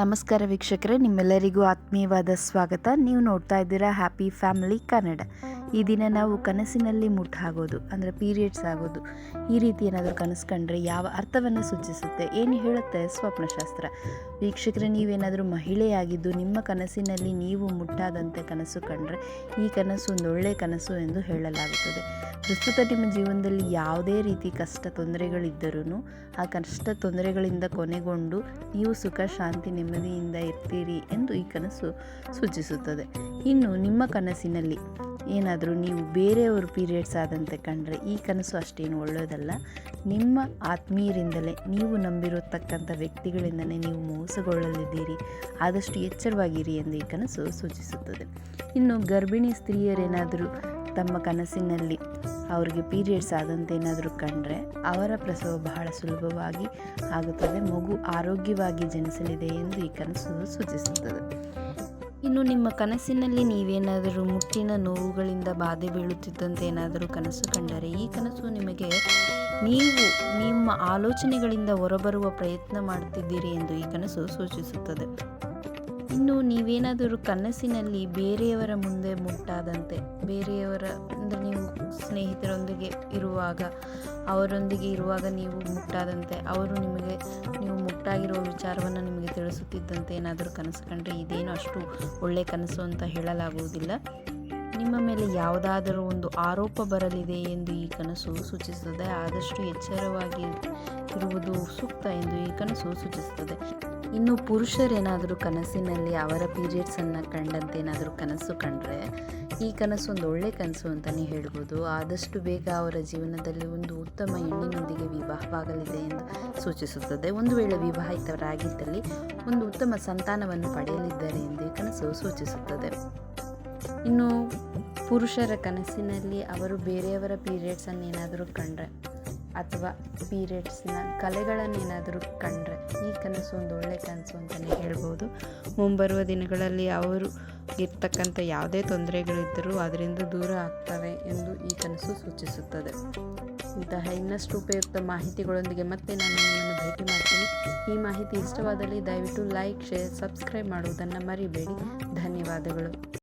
ನಮಸ್ಕಾರ ವೀಕ್ಷಕರೇ, ನಿಮ್ಮೆಲ್ಲರಿಗೂ ಆತ್ಮೀಯವಾದ ಸ್ವಾಗತ. ನೀವು ನೋಡ್ತಾ ಇದ್ದೀರಾ ಹ್ಯಾಪಿ ಫ್ಯಾಮಿಲಿ ಕನ್ನಡ ಈ ದಿನ ನಾವು ಕನಸಿನಲ್ಲಿ ಮುಟ್ಟಾಗೋದು, ಅಂದರೆ ಪೀರಿಯಡ್ಸ್ ಆಗೋದು. ಈ ರೀತಿ ಏನಾದರೂ ಕನಸು ಕಂಡ್ರೆ ಯಾವ ಅರ್ಥವನ್ನು ಸೂಚಿಸುತ್ತೆ? ಏನು ಹೇಳುತ್ತೆ ಸ್ವಪ್ನಶಾಸ್ತ್ರ? ವೀಕ್ಷಕರೇ, ನೀವೇನಾದರೂ ಮಹಿಳೆಯಾಗಿದ್ದು ನಿಮ್ಮ ಕನಸಿನಲ್ಲಿ ನೀವು ಮುಟ್ಟಾದಂತೆ ಕನಸು ಕಂಡ್ರೆ ಈ ಕನಸು ಒಂದು ಒಳ್ಳೆಯ ಕನಸು ಎಂದು ಹೇಳಲಾಗುತ್ತದೆ. ಪ್ರಸ್ತುತ ನಿಮ್ಮ ಜೀವನದಲ್ಲಿ ಯಾವುದೇ ರೀತಿ ಕಷ್ಟ ತೊಂದರೆಗಳಿದ್ದರೂ, ಆ ಕಷ್ಟ ತೊಂದರೆಗಳಿಂದ ಕೊನೆಗೊಂಡು ನೀವು ಸುಖ, ಶಾಂತಿ ನೆಮ್ಮದಿಯಿಂದ ಇರ್ತೀರಿ ಎಂದು ಈ ಕನಸು ಸೂಚಿಸುತ್ತದೆ. ಇನ್ನು ನಿಮ್ಮ ಕನಸಿನಲ್ಲಿ ಏನಾದರೂ ನೀವು ಬೇರೆಯವರು ಪೀರಿಯಡ್ಸ್ ಆದಂತೆ ಕಂಡರೆ ಈ ಕನಸು ಅಷ್ಟೇನು ಒಳ್ಳೆಯದಲ್ಲ ನಿಮ್ಮ ಆತ್ಮೀಯರಿಂದಲೇ ನೀವು ನಂಬಿರತಕ್ಕಂಥ ವ್ಯಕ್ತಿಗಳಿಂದಲೇ ನೀವು ಮೋಸಗೊಳ್ಳಲಿದ್ದೀರಿ. ಆದಷ್ಟು ಎಚ್ಚರವಾಗಿರಿ ಎಂದು ಈ ಕನಸು ಸೂಚಿಸುತ್ತದೆ. ಇನ್ನು ಗರ್ಭಿಣಿ ಸ್ತ್ರೀಯರೇನಾದರೂ ತಮ್ಮ ಕನಸಿನಲ್ಲಿ ಅವರಿಗೆ ಪೀರಿಯಡ್ಸ್ ಆದಂತೆ ಏನಾದರೂ ಕಂಡರೆ ಅವರ ಪ್ರಸವ ಬಹಳ ಸುಲಭವಾಗಿ ಆಗುತ್ತದೆ, ಮಗು ಆರೋಗ್ಯವಾಗಿ ಜನಿಸಲಿದೆ ಎಂದು ಈ ಕನಸು ಸೂಚಿಸುತ್ತದೆ. ಇನ್ನು ನಿಮ್ಮ ಕನಸಿನಲ್ಲಿ ನೀವೇನಾದರೂ ಮುಟ್ಟಿನ ನೋವುಗಳಿಂದ ಬಾಧೆ ಬೀಳುತ್ತಿದ್ದಂತೆ ಏನಾದರೂ ಕನಸು ಕಂಡರೆ ಈ ಕನಸು ನಿಮಗೆ ನೀವು ನಿಮ್ಮ ಆಲೋಚನೆಗಳಿಂದ ಹೊರಬರುವ ಪ್ರಯತ್ನ ಮಾಡುತ್ತಿದ್ದೀರಿ ಎಂದು ಈ ಕನಸು ಸೂಚಿಸುತ್ತದೆ. ಇನ್ನು ನೀವೇನಾದರೂ ಕನಸಿನಲ್ಲಿ ಬೇರೆಯವರ ಮುಂದೆ ಮುಟ್ಟಾದಂತೆ, ಬೇರೆಯವರ ಅಂದರೆ ನೀವು ಸ್ನೇಹಿತರೊಂದಿಗೆ ಇರುವಾಗ, ಅವರೊಂದಿಗೆ ಇರುವಾಗ ನೀವು ಮುಟ್ಟಾದಂತೆ, ಅವರು ನಿಮಗೆ, ನೀವು ಮುಟ್ಟಾಗಿರುವ ವಿಚಾರವನ್ನು ನಿಮಗೆ ತಿಳಿಸುತ್ತಿದ್ದಂತೆ ಏನಾದರೂ ಕನಸು ಕಂಡ್ರೆ ಇದೇನು ಅಷ್ಟು ಒಳ್ಳೆಯ ಕನಸು ಅಂತ ಹೇಳಲಾಗುವುದಿಲ್ಲ. ನಿಮ್ಮ ಮೇಲೆ ಯಾವುದಾದರೂ ಒಂದು ಆರೋಪ ಬರಲಿದೆ ಎಂದು ಈ ಕನಸು ಸೂಚಿಸುತ್ತದೆ, ಆದಷ್ಟು ಎಚ್ಚರವಾಗಿ ಇರುವುದು ಸೂಕ್ತ ಎಂದು ಈ ಕನಸು ಸೂಚಿಸುತ್ತದೆ. ಇನ್ನು ಪುರುಷರೇನಾದರೂ ಕನಸಿನಲ್ಲಿ ಅವರ ಪೀರಿಯಡ್ಸನ್ನು ಕಂಡಂತೇನಾದರೂ ಕನಸು ಕಂಡ್ರೆ ಈ ಕನಸು ಒಂದು ಒಳ್ಳೆ ಕನಸು ಅಂತಲೇ ಹೇಳ್ಬೋದು. ಆದಷ್ಟು ಬೇಗ ಅವರ ಜೀವನದಲ್ಲಿ ಒಂದು ಉತ್ತಮ ಹೆಣ್ಣಿನೊಂದಿಗೆ ವಿವಾಹವಾಗಲಿದೆ ಎಂದು ಸೂಚಿಸುತ್ತದೆ. ಒಂದು ವೇಳೆ ವಿವಾಹಿತರಾಗಿದ್ದಲ್ಲಿ ಒಂದು ಉತ್ತಮ ಸಂತಾನವನ್ನು ಪಡೆಯಲಿದ್ದಾರೆ ಎಂದು ಈ ಕನಸು ಸೂಚಿಸುತ್ತದೆ. ಇನ್ನು ಪುರುಷರ ಕನಸಿನಲ್ಲಿ ಅವರು ಬೇರೆಯವರ ಪೀರಿಯಡ್ಸನ್ನು ಏನಾದರೂ ಕಂಡ್ರೆ ಅಥವಾ ಪೀರಿಯಡ್ಸ್ನ ಕಲೆಗಳನ್ನೇನಾದರೂ ಕಂಡ್ರೆ ಈ ಕನಸು ಒಂದು ಒಳ್ಳೆಯ ಕನಸು ಅಂತಲೇ ಹೇಳ್ಬೋದು. ಮುಂಬರುವ ದಿನಗಳಲ್ಲಿ ಅವರು ಇರ್ತಕ್ಕಂಥ ಯಾವುದೇ ತೊಂದರೆಗಳಿದ್ದರೂ ಅದರಿಂದ ದೂರ ಆಗ್ತವೆ ಎಂದು ಈ ಕನಸು ಸೂಚಿಸುತ್ತದೆ. ಇಂತಹ ಇನ್ನಷ್ಟು ಉಪಯುಕ್ತ ಮಾಹಿತಿಗಳೊಂದಿಗೆ ಮತ್ತೆ ನಾನು ನಿಮ್ಮನ್ನು ಭೇಟಿ ಮಾಡ್ತೀನಿ. ಈ ಮಾಹಿತಿ ಇಷ್ಟವಾದಲ್ಲಿ ದಯವಿಟ್ಟು ಲೈಕ್, ಶೇರ್, ಸಬ್ಸ್ಕ್ರೈಬ್ ಮಾಡುವುದನ್ನು ಮರಿಬೇಡಿ. ಧನ್ಯವಾದಗಳು.